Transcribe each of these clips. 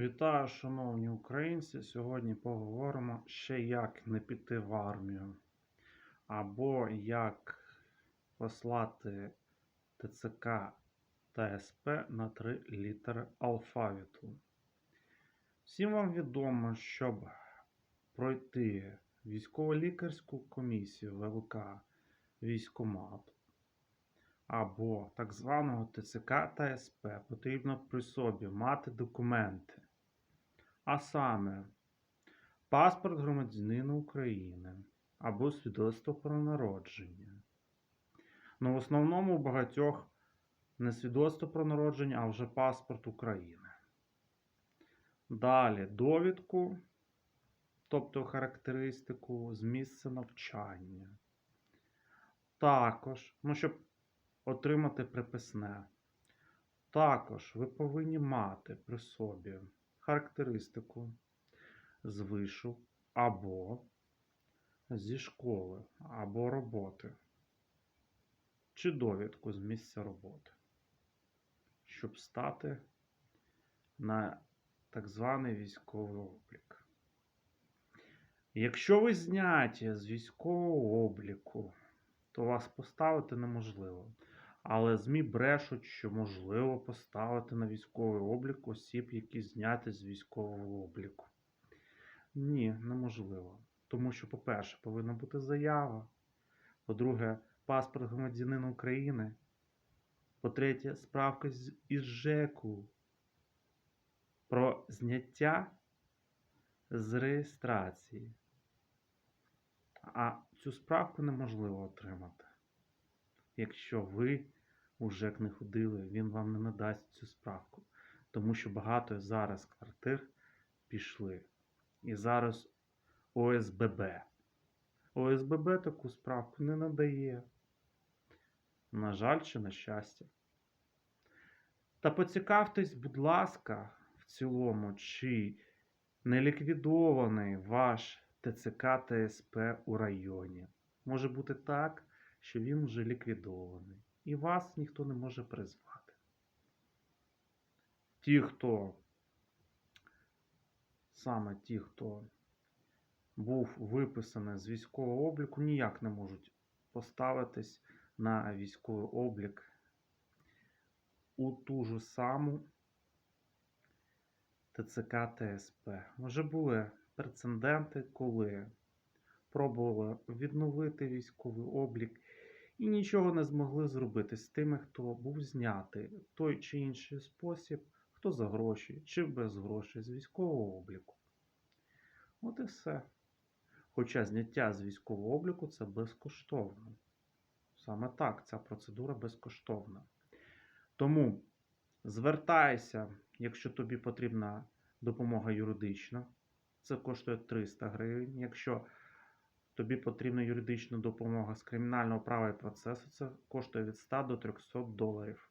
Вітаю, шановні українці! Сьогодні поговоримо ще як не піти в армію, або як послати ТЦК та СП на три літери алфавіту. Всім вам відомо, щоб пройти військово-лікарську комісію ВЛК військомат або так званого ТЦК та СП потрібно при собі мати документи. А саме паспорт громадянина України або свідоцтво про народження. Ну, в основному у багатьох не свідоцтво про народження, а вже паспорт України. Далі довідку, тобто характеристику з місця навчання. Також, ну, щоб отримати приписне. Також ви повинні мати при собі характеристику з вишу або зі школи, або роботи, чи довідку з місця роботи, щоб стати на так званий військовий облік. Якщо ви зняті з військового обліку, то вас поставити неможливо. Але ЗМІ брешуть, що можливо поставити на військовий облік осіб, які зняті з військового обліку. Ні, неможливо. Тому що, по-перше, повинна бути заява. По-друге, паспорт громадянина України. По-третє, справка із ЖЕКу про зняття з реєстрації. А цю справку неможливо отримати. Якщо ви у ЖЕК не ходили, він вам не надасть цю справку. Тому що багато зараз квартир пішли. І зараз ОСББ. ОСББ таку справку не надає. На жаль, чи на щастя. Та поцікавтесь, будь ласка, в цілому, чи не ліквідований ваш ТЦК та СП у районі. Може бути так, що він вже ліквідований. І вас ніхто не може призвати. Ті, хто саме ті, хто був виписаний з військового обліку, ніяк не можуть поставитись на військовий облік у ту ж саму ТЦК ТСП. Вже були прецеденти, коли пробували відновити військовий облік і нічого не змогли зробити з тими, хто був знятий в той чи інший спосіб, хто за гроші чи без грошей з військового обліку. От і все. Хоча зняття з військового обліку це безкоштовно. Саме так, ця процедура безкоштовна. Тому звертайся, якщо тобі потрібна допомога юридична. Це коштує 300 гривень. Якщо тобі потрібна юридична допомога з кримінального права і процесу, це коштує від 100 до 300 доларів.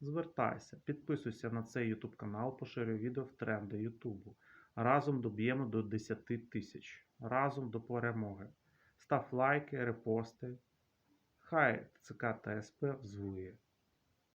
Звертайся, підписуйся на цей YouTube канал, поширюй відео в тренди YouTube. Разом доб'ємо до 10 тисяч. Разом до перемоги. Став лайки, репости. Хай ЦК та СП взвує.